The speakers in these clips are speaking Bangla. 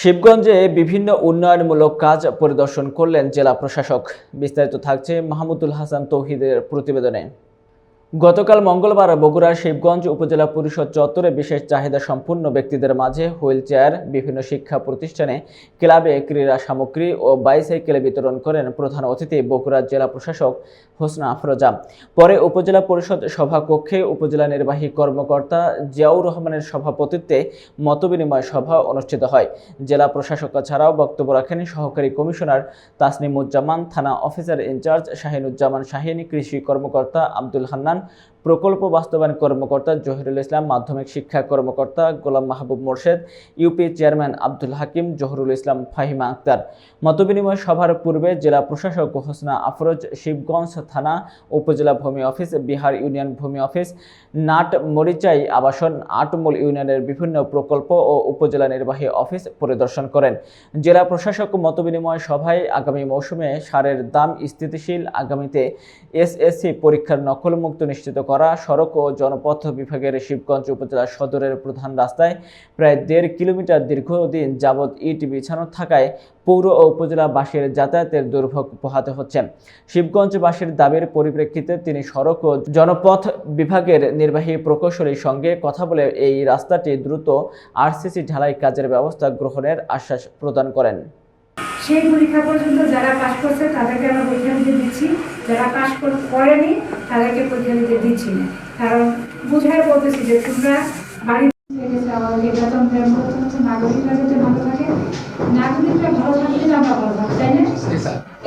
শিবগঞ্জে বিভিন্ন উন্নয়নমূলক কাজ পরিদর্শন করলেন জেলা প্রশাসক। বিস্তারিত থাকছে মাহমুদুল হাসান তৌহিদের প্রতিবেদনে। গতকাল মঙ্গলবার বগুড়ার শিবগঞ্জ উপজেলা পরিষদ চত্বরে বিশেষ চাহিদা সম্পন্ন ব্যক্তিদের মাঝে হুইল চেয়ার, বিভিন্ন শিক্ষা প্রতিষ্ঠানে ক্লাবে ক্রীড়া সামগ্রী ও বাইসাইকেল বিতরণ করেন প্রধান অতিথি বগুড়ার জেলা প্রশাসক হোসনা আফরোজা। পরে উপজেলা পরিষদ সভাকক্ষে উপজেলা নির্বাহী কর্মকর্তা জিয়াউর রহমানের সভাপতিত্বে মতবিনিময় সভা অনুষ্ঠিত হয়। জেলা প্রশাসক ছাড়াও বক্তব্য রাখেন সহকারী কমিশনার তাসনিমুজ্জামান, থানা অফিসার ইনচার্জ শাহিনুজ্জামান শাহিন, কৃষি কর্মকর্তা আব্দুল হান্নান প্রকল্প বাস্তবায়ন কর্মকর্তা জহিরুল ইসলাম, মাধ্যমিক শিক্ষা কর্মকর্তা গোলাম মাহবুব মোর্শেদ, ইউপি চেয়ারম্যান আব্দুল হাকিম, জহুরুল ইসলাম ফাহিমা আক্তার। মতবিনিময় সভার পূর্বে জেলা প্রশাসক হোসনা আফরোজ শিবগঞ্জ থানা উপজেলা ভূমি অফিস, বিহার ইউনিয়ন ভূমি অফিস, নাট মরিচাই আবাসন, আটমূল ইউনিয়নের বিভিন্ন প্রকল্প ও উপজেলা নির্বাহী অফিস পরিদর্শন করেন। জেলা প্রশাসক মতবিনিময় সভায় আগামী মৌসুমে সারের দাম স্থিতিশীল, আগামীতে এসএসসি পরীক্ষার নকলমুক্ত নিশ্চিত করা, সড়ক ও জনপথ বিভাগের শিবগঞ্জ উপজেলা সদরের প্রধান রাস্তায় প্রায় দেড় কিলোমিটার দীর্ঘদিন যাবৎ ইট বিছানো থাকায় পৌর ও উপজেলাবাসীর যাতায়াতের দুর্ভোগ পোহাতে হচ্ছে। শিবগঞ্জবাসীর দাবির পরিপ্রেক্ষিতে তিনি সড়ক ও জনপথ বিভাগের নির্বাহী প্রকৌশলীর সঙ্গে কথা বলে এই রাস্তাটি দ্রুত আরসিসি ঢালাই কাজের ব্যবস্থা গ্রহণের আশ্বাস প্রদান করেন। সেই পরীক্ষা পর্যন্ত যারা পাশ করছে তাদেরকে আমরা দিচ্ছি যারা পাশ করেনি তাদেরকে পরীক্ষা দিতে দিচ্ছি না। কারণ বুঝায় বলতেছি যে তোমরা বাড়ি লেগেছে আমাদেরকে বেতন দেওয়ার মতো হচ্ছে নাগরিকরা যাতে ভালো থাকে নাগরিকরা ভালো থাকলে আমরা ভালো থাকব তাই না?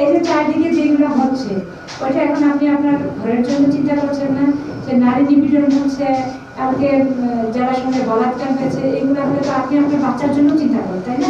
এই যে চারদিকে যেগুলো হচ্ছে ওইটা এখন আপনি আপনার ঘরের জন্য চিন্তা করছেন না? যে নারী নিপীড়ন হচ্ছে কালকে যারা সঙ্গে বলাৎকার হয়েছে এগুলো হলে তো আপনি আপনার বাচ্চার জন্য চিন্তা করেন তাই না?